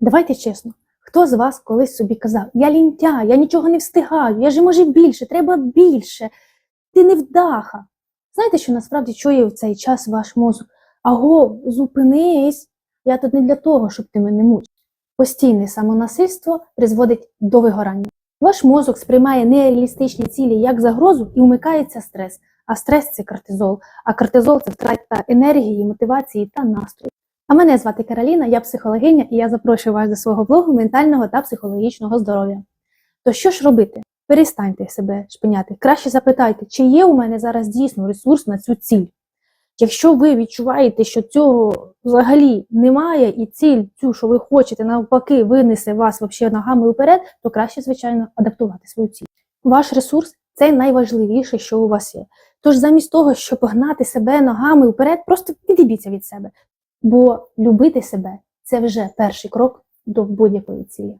Давайте чесно, хто з вас колись собі казав, я лінтя, я нічого не встигаю, я ж може більше, треба більше, ти не вдаха. Знаєте, що насправді чує в цей час ваш мозок? Аго, зупинись, я тут не для того, щоб ти мене мучив. Постійне самонасильство призводить до вигорання. Ваш мозок сприймає нереалістичні цілі як загрозу і вмикається стрес. А стрес це кортизол, а кортизол це втрата енергії, мотивації та настрою. А мене звати Кароліна, я психологиня, і я запрошую вас до свого блогу ментального та психологічного здоров'я. То що ж робити? Перестаньте себе шпиняти. Краще запитайте, чи є у мене зараз дійсно ресурс на цю ціль. Якщо ви відчуваєте, що цього взагалі немає, і ціль, цю, що ви хочете, навпаки, винесе вас вообще ногами вперед, то краще, звичайно, адаптувати свою ціль. Ваш ресурс це найважливіше, що у вас є. Тож замість того, щоб гнати себе ногами вперед, просто відібіться від себе. Бо любити себе це вже перший крок до будь-якої цілі.